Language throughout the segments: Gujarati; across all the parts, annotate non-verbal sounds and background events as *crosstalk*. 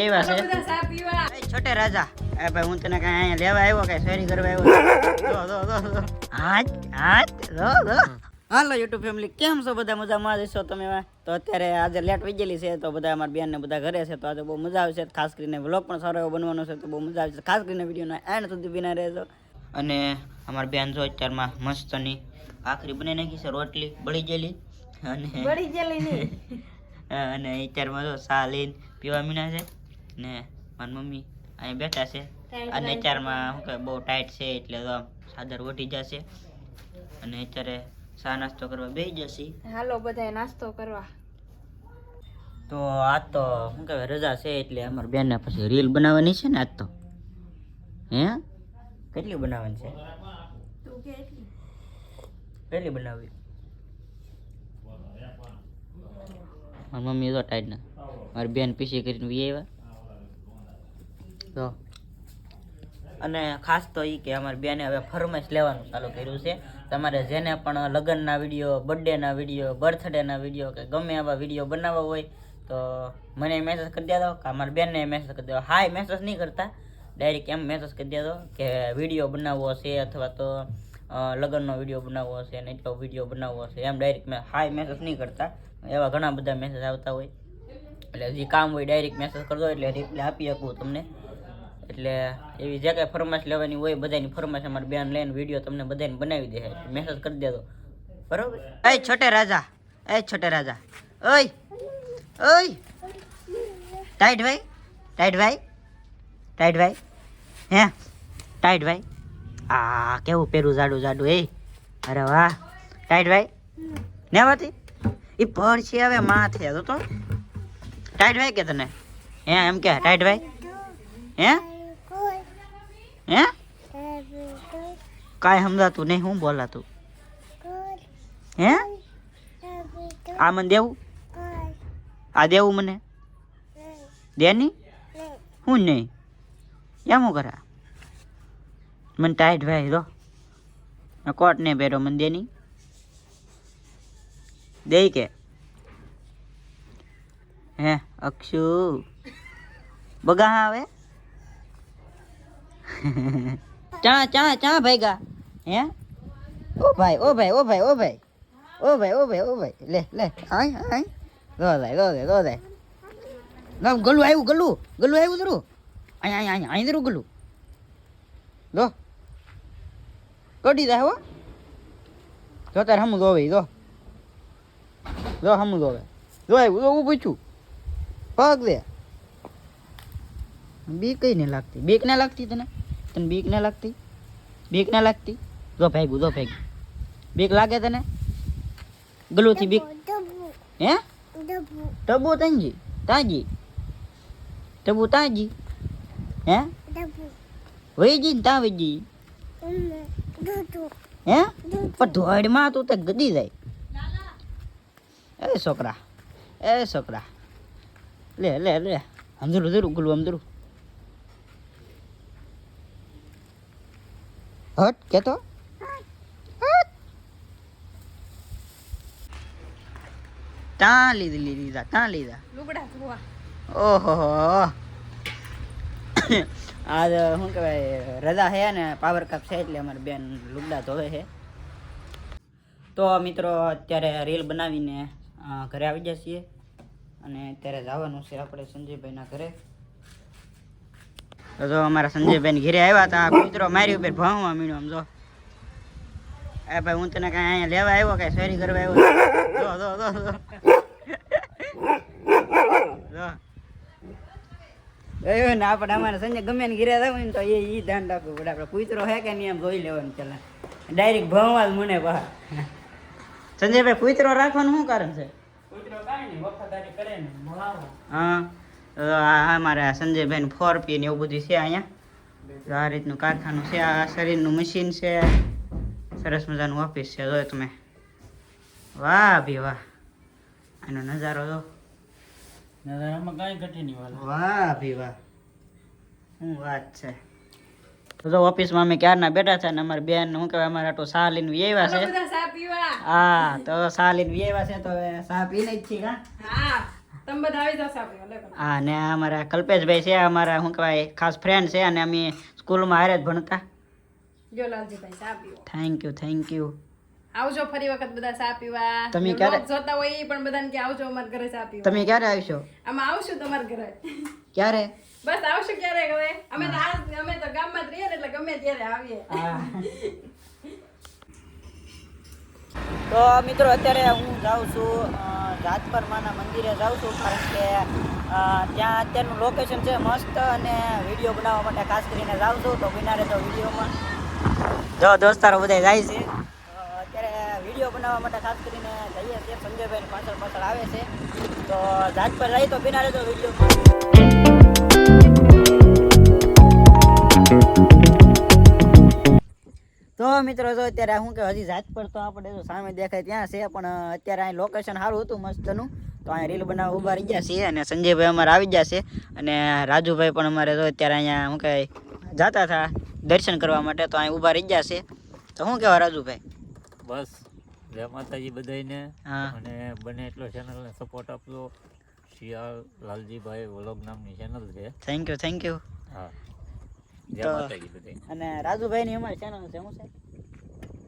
આવ્યા છે. બધા સા પીવા. એ છોટે રાજા. એ ભાઈ હું તને કઈ અહીંયા લેવા આવ્યો કઈ? શેરી કરવા આવ્યો? જો જો જો જો. હાચ હાચ જો જો. હાલો યુટ્યુબ ફેમિલી કેમ છો બધા? મજામાં જશો તમે? તો અત્યારે આજે લેટ વીજેલી ગયેલી છે તો બધા અમારા બેન ને બધા ઘરે છે તો આજે બહુ મજા આવશે. ખાસ કરીને વ્લોગ પણ સારો એવો બનવાનો છે તો બહુ મજા આવશે. ખાસ કરીને વિડીયોના એન્ડ સુધી બિના રહેજો. અને અમારી બેન જો અત્યારમાં મસ્તની આખરી બની નાખી છે રોટલી બળી ગયેલી. અને બળી ગયેલી *laughs* અને અત્યારમાં જો સા લઈને પીવા મીના છે. ને મારી મમ્મી અહીંયા બેઠા છે. અને અત્યારમાં શું કહે બહુ ટાઈટ છે એટલે તો આમ સાદર વટી જશે. અને અત્યારે ચા નાસ્તો કરવા બેસી જશે. હાલો બધા નાસ્તો કરવા. તો આજ તો શું કહેવાય રજા છે એટલે અમારી બેનને પછી રીલ બનાવવાની છે ને આજ તો. હે? કેટલી બનાવવાની છે? કેટલી બનાવવી? મારી મમ્મી તો ટાઈટ ના. મારી બેન પીસી કરીને વી આવ્યા તો. અને ખાસ તો એ કે અમારી બેને હવે ફરમાઈશ લેવાનું ચાલુ કર્યું છે. તમારે જેને પણ લગ્નના વીડિયો બર્થડેના વીડિયો બર્થડેના વીડિયો કે ગમે એવા વીડિયો બનાવવા હોય, તો મને મેસેજ કરી દેજો કે અમારી બેનને મેસેજ કરી દેજો. હાય મેસેજ નહીં કરતા. ડાયરેક્ટ એમ મેસેજ કરી દેજો કે વીડિયો બનાવવો છે અથવા તો લગ્નનો વીડિયો બનાવવો હશે ને એટલો વીડિયો બનાવવો હશે એમ ડાયરેક્ટ મેં હાય મેસેજ નહીં કરતા. એવા ઘણા બધા મેસેજ આવતા હોય. એટલે જે કામ હોય ડાયરેક્ટ મેસેજ કરી દો એટલે રિપ્લાય આપી શકું તમને. એટલે એવી જે કાંઈ ફરમાઈશ લેવાની હોય બધાની ફરમાઈશ અમારી બેન લઈને વીડિયો તમને બધાને બનાવી દે મેસેજ કરી દેજો. બરોબર? એ છોટે રાજા, એ છોટે રાજા. ઓય ઓય. ટાઈટ ભાઈ ટાઈટ ભાઈ ટાઈટ ભાઈ. હે ટાઈટ ભાઈ. આ કેવું પેરું જાડું જાડું, એ. અરે વાહ. ટાઈટ ભાઈ. ને વાતી? એ પડ છે હવે માથે તો તો ટાઈટ ભાઈ કે તને? હે, એમ કે ટાઈટ ભાઈ. હે? હે? કાંઈ સમજાતું નહીં હું બોલાતું? હે? આ મને દેવું? આ દેવું મને? દેની? હું નહીં. એમ હું કરા? મને ટાઈટ ભાઈ દો કોટ ને પહેરો મને દેની? દે કે? હે અક્ષુ? બગા આવે ચા ચા ચા ભાઈગા હે ઓ ભાઈ ઓ ભાઈ ઓ ભાઈ ઓ ભાઈ ઓ ભાઈ ઓ ભાઈ ઓ ભાઈ લે લે આય આય દો દે દો દે દો દે ના ગલું આવ્યું ગલું ગલું આવ્યું ધરું અહીં અહીં અહીં અહીં ધરું ગલું દો કઢી દે હો જો તાર હમું દોવે દો જો હમું દોવે જો આવ્યું જો ઊભું છું પગ દે બીક કઈ નહીં લાગતી? બીક ના લાગતી તને? તને બીક ના લાગતી? બીક ના લાગતી? જો ફેંકું જો ફેંકું બીક લાગે તને? ગલુથી બીક હે? ટબુ તંજી તાજી ટબુ તાજી હે? વહી જી તા વહી હે? પણ ધોળમાં તું તો ગદી જાય. એ છોકરા એ છોકરા. લે લે લે. સમજરું જરૂર ગુલું સમજરું હટ કેતો? ત્યાં લીધી લીધા ત્યાં લીધા. લુગડા ધોવા. ઓહો. આજ શું કહેવાય રજા છે ને પાવર કપ છે એટલે અમારી બેન લુગડા ધોવે છે. તો મિત્રો અત્યારે રીલ બનાવીને ઘરે આવી જઈએ અને અત્યારે જવાનું છે આપણે સંજયભાઈના ઘરે. તો જો અમારા સંજયભાઈ ઘેરે આવ્યા હતા કૂતરો મારી ઉપર ભણવા મીણો આમ જો. એ ભાઈ હું તને કાંઈ અહીંયા લેવા આવ્યો કાંઈ? શેરી કરવા આવ્યો જો જો જો જો. એવું ને આપણે અમારે સંજય ગમે ને ઘીરે ને તો એ ઈ ધ્યાન રાખવું પડે. આપણે કૂતરો હે કે નહીં એમ જોઈ લેવાનું પેલા. ડાયરેક્ટ ભણવા જ મને બહાર. સંજયભાઈ કૂતરો રાખવાનું શું કારણ છે? હા. આ અમારે સંજયભાઈ ફોર પી ને એવું બધું છે અહીંયા. તો આ રીતનું કારખાનું છે આ શરીરનું મશીન છે. સરસ મજાનું ઓફિસ છે જો તમે. વાહ ભી વાહ. આનો નજારો જો. નજારામાં કાંઈ ઘટે નહીં વાલા. વાહ ભી વાહ. શું વાત છે. તો જો ઓફિસમાં અમે ક્યારના બેઠા છે ને અમારી બેન શું કહેવાય અમારે આટલું સા લઈને વ્યવા છે. બધા સા પીવા. હા તો સા લઈને વ્યવા છે તો હવે સા પીને જ છીએ હા. તમે બધા આવી જશો આપણે હા ને અમારા કલ્પેશભાઈ છે અમારા શું કહેવાય ખાસ ફ્રેન્ડ છે અને અમે સ્કૂલમાં હારે જ ભણતા. જો લાલજીભાઈ ચા પીવો. થેન્ક યુ થેન્ક યુ આવજો ફરી વખત બધા ચા પીવા. તમે ક્યારે- જોતા હોય એ પણ બધાને કે આવજો અમારા ઘરે ચા પીવા. તમે ક્યારે આવશો? આમાં આવશું તમારા ઘરે. ક્યારે? બસ આવશું ક્યારે હવે. અમે તો આ અમે તો ગામમાં જ રહીએ એટલે ગમે ત્યારે આવીએ. *laughs* તો મિત્રો અત્યારે હું જાઉં છું માના મંદિરે જાઉં છું કારણ કે ત્યાં અત્યારનું લોકેશન છે મસ્ત અને વીડિયો બનાવવા માટે ખાસ કરીને જાઉં છું. તો બિનારે તો વિડીયોમાં જો દોસ્તારો બધા જાય છે. અત્યારે વીડિયો બનાવવા માટે ખાસ કરીને જઈએ છીએ. સંજયભાઈ પાછળ પાછળ આવે છે. તો જાતપર જઈએ તો બિનારે તો વીડિયો તો મિત્રો જો અત્યારે શું કે હજી જાત પર તો આપણે તો સામે દેખાય ત્યાં છે પણ અત્યારે અહીં લોકેશન સારું હતું મસ્તનું. તો અહીં રીલ બનાવવા ઊભા રહી ગયા છીએ અને સંજયભાઈ અમારે આવી ગયા છે. અને રાજુભાઈ પણ અમારે તો અત્યારે અહીંયા શું કહે જતા હતા દર્શન કરવા માટે તો અહીં ઊભા રહી ગયા છે. તો શું કહેવા રાજુભાઈ? બસ જય માતાજી બધાને હા. અને બને એટલો ચેનલને સપોર્ટ આપજો. શિયાળ લાલજીભાઈ વ્લોગ નામની ચેનલ છે. થેન્ક યુ થેન્ક યુ હા. જય રાજુભાઈ ની અને અમારી ચેનલ છે શું છે?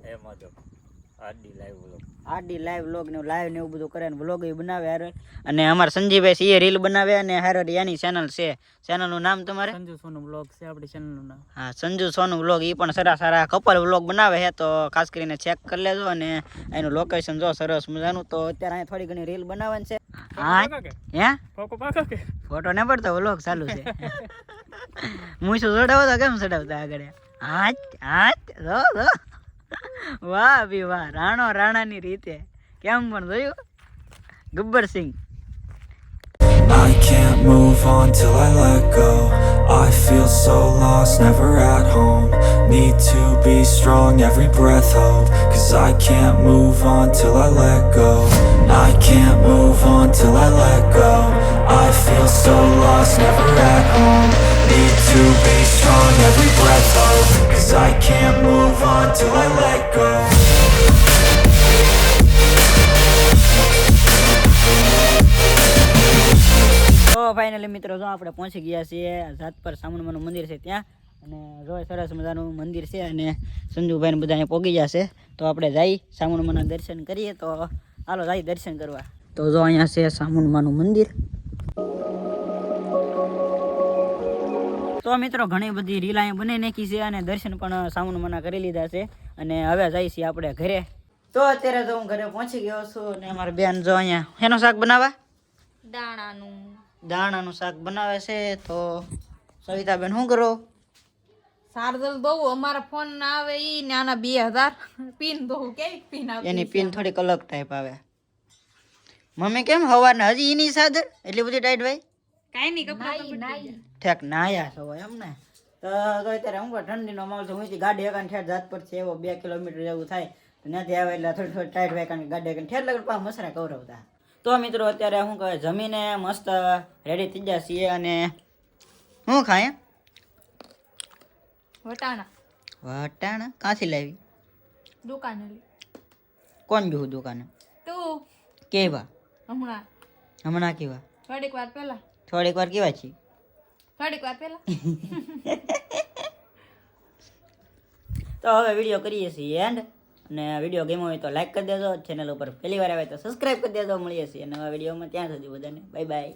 એ તો RD live vlog live vlog ને લાઈવ ને એવું બધું કરે ને વ્લોગ એ બનાવે હારે. અને અમાર સંજીભાઈ સીએ એ રીલ બનાવે અને હારે એની ચેનલ છે. ચેનલનું નામ તમારે? સંજુ સોનું વ્લોગ છે આપણી ચેનલનું નામ. હા સંજુ સોનું વ્લોગ એ પણ સારા સારા કપલ વ્લોગ બનાવે છે તો ખાસ કરીને ચેક કરી લેજો અને એનું લોકેશન જો સરસ મજાનું તો અત્યારે અહીંયા થોડી ઘણી રીલ બનાવવાની છે. હા? હે? ફોકો પાકો કે? ફોટો ન પડતો વ્લોગ ચાલુ છે. *laughs* હું શું ચડાવો તો કેમ ચડાવતા આગળ? હાચ હાચ રો જો. વાહ ભી વાહ રાણો રાણાની રીતે કેમ પણ જોયું Gabbar Singh I can't move on till I let go. I feel so lost, never at home. Need to be strong, every breath hold. Cause I can't move on till I let go. I can't move on till I let go. I feel so lost, never at home. Need to be strong, every breath hold. Cause. Finally મિત્રો, જો આપણે પહોંચી ગયા છીએ જાતપર સામણમાનું મંદિર છે ત્યાં. અને જો સરસ મજાનું મંદિર છે અને સંજુભાઈને બધા અહીંયા પોગી ગયા છે. તો આપણે જઈ સામણમાના દર્શન કરીએ. તો હાલો, જઈ દર્શન કરવા. તો જો અહીંયા છે સામુનમાનું મંદિર. તો મિત્રો ઘણી બધી રીલ અહીં બનાવી નાખી છે અને દર્શન પણ સામણમાના કરી લીધા છે અને હવે જઈ છીએ આપણે ઘરે. તો અત્યારે તો હું ઘરે પહોંચી ગયો છું અને મારા બેન જો અહીંયા એનું શાક બનાવવા? દાણાનું. દાણાનું શાક બનાવે છે તો સવિતાબેન શું કરો? સારદલ બહુ અમારા ફોન ના આવે ઈ ને આના બે હજાર. પિન બહુ કેવી પિન આવે એની પિન થોડીક અલગ ટાઈપ આવે. મમ્મી કેમ હવારના હજી એની સાદર એટલી બધી ટાઈટ ભાઈ? કાઈ નહીં કપડા ઠેક નાયા છો એમ ને? તો અત્યારે હું ઠંડીનો માહોલ છે હું ગાડી એકાને ઠેઠ જાત પર છે એવો બે કિલોમીટર જેવું થાય. તો ત્યાંથી આવે એટલે થોડી થોડી ટાઈટ હોય કારણ કે ગાડી એકાને ઠેર લગડ પા મસરા કવરવતા. તો મિત્રો અત્યારે શું કહે જમીને મસ્ત રેડી થઈ ગયા છીએ અને શું ખાય? વટાણા. વટાણા? કાંથી લાવી? દુકાને કોણ જોયું દુકાને? તું. કેવા? હમણાં. હમણાં કેવા? થોડીક વાર પહેલા. થોડીક વાર કેવા છીએ? થોડીક વાર પહેલા. *laughs* તો હવે વીડિયો કરીએ છીએ એન્ડ અને વીડિયો ગેમ હોય તો લાઈક કરી દેજો. ચેનલ ઉપર પહેલી વાર આવે તો સબસ્ક્રાઈબ કરી દેજો. મળીએ છીએ નવા વિડીયોમાં ત્યાં સુધી બધાને. Bye bye